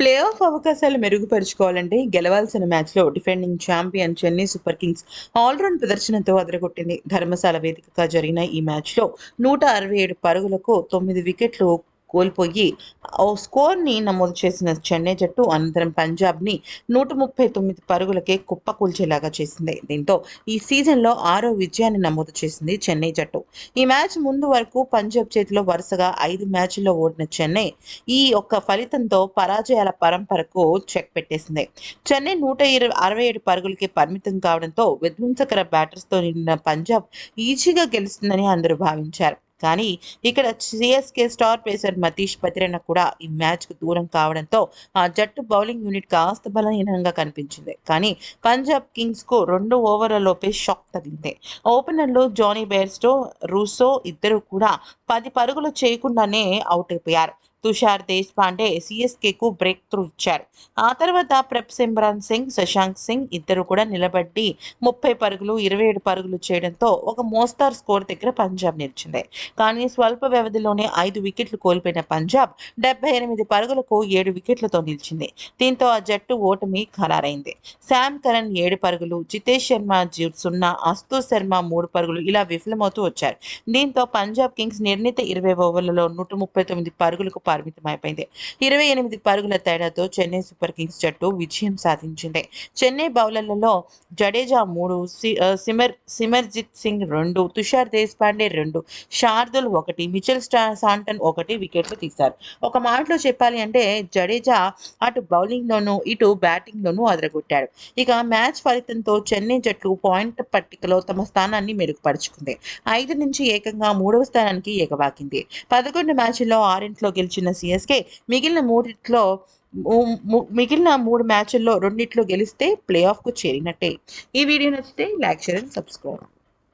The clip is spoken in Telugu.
ప్లే ఆఫ్ అవకాశాలు మెరుగుపరుచుకోవాలంటే గెలవాల్సిన మ్యాచ్లో defending champion Chennai super kings all round ప్రదర్శనతో అదరగొట్టింది ధర్మశాల వేదికగా జరిగిన ఈ మ్యాచ్లో నూట అరవై ఏడు పరుగులకు తొమ్మిది వికెట్లు కోల్పోయి ఓ స్కోర్ని నమోదు చేసిన చెన్నై జట్టు అనంతరం పంజాబ్ని నూట ముప్పై తొమ్మిది పరుగులకే కుప్పకూల్చేలాగా చేసింది. దీంతో ఈ సీజన్లో ఆరో విజయాన్ని నమోదు చేసింది చెన్నై జట్టు. ఈ మ్యాచ్ ముందు వరకు పంజాబ్ చేతిలో వరుసగా ఐదు మ్యాచ్ల్లో ఓడిన చెన్నై ఈ ఒక్క ఫలితంతో పరాజయాల పరంపరకు చెక్ పెట్టేసింది. చెన్నై నూట ఇరవై అరవై ఏడు పరుగులకి పరిమితం కావడంతో విధ్వంసకర బ్యాటర్స్తో నిండిన పంజాబ్ ఈజీగా గెలుస్తుందని అందరూ భావించారు. కానీ ఇక్కడ CSK star pacer Matheesha Pathirana కూడా ఈ మ్యాచ్కు దూరం కావడంతో ఆ జట్టు బౌలింగ్ యూనిట్ కాస్త బలహీనంగా కనిపించింది. కానీ పంజాబ్ కింగ్స్కు రెండు ఓవర్లలోపే షాక్ తగిలింది. ఓపెనర్లు జానీ బేర్స్టో రూసో ఇద్దరు కూడా పది పరుగులు చేయకుండానే అవుట్ అయిపోయారు. తుషార్ దేశ్ పాండే సిఎస్కేకు బ్రేక్ త్రూ ఇచ్చారు. ఆ తర్వాత ప్రెప్ సిమ్రాన్ సింగ్ శశాంక్ సింగ్ ఇద్దరు కూడా నిలబడి ముప్పై పరుగులు ఇరవై ఏడు పరుగులు చేయడంతో ఒక మోస్తార్ స్కోర్ దగ్గర పంజాబ్ నిలిచింది. కానీ స్వల్ప వ్యవధిలోనే ఐదు వికెట్లు కోల్పోయిన పంజాబ్ డెబ్బై ఎనిమిది పరుగులకు ఏడు వికెట్లతో నిలిచింది. దీంతో ఆ జట్టు ఓటమి ఖరారైంది. శామ్ కరణ్ ఏడు పరుగులు జితేష్ శర్మ జీ- సున్నా అస్తు శర్మ మూడు పరుగులు ఇలా విఫలమవుతూ వచ్చారు. దీంతో పంజాబ్ కింగ్స్ నిర్ణీత ఇరవై ఓవర్లలో నూట ముప్పై తొమ్మిది పరుగులకు పరిమితమైపోయింది ఇరవై ఎనిమిది పరుగుల తేడాతో చెన్నై సూపర్ కింగ్స్ జట్టు విజయం సాధించింది. చెన్నై బౌలర్లలో జడేజా మూడు సిమర్ సిమర్జిత్ సింగ్ రెండు తుషార్ దేశపాండే రెండు శార్దుల్ ఒకటి మిచెల్ స్టా సాంటన్ ఒకటి వికెట్లు తీశారు. ఒక మాటలో చెప్పాలి అంటే జడేజా అటు బౌలింగ్లోనూ ఇటు బ్యాటింగ్లోనూ అదరగొట్టాడు. ఇక మ్యాచ్ ఫలితంతో చెన్నై జట్టు పాయింట్ పట్టికలో తమ స్థానాన్ని మెరుగుపరుచుకుంది. ఐదు నుంచి ఏకంగా మూడవ స్థానానికి ఎగవాకింది. పదకొండు మ్యాచ్ల్లో ఆరింట్లో గెలిచి గెలిచిన సిఎస్కే మిగిలిన మూడిట్లో మిగిలిన మూడు మ్యాచ్ల్లో రెండిట్లో గెలిస్తే ప్లే ఆఫ్కు చేరినట్టే. ఈ వీడియో నచ్చితే లైక్ షేర్ అండ్ సబ్స్క్రైబ్.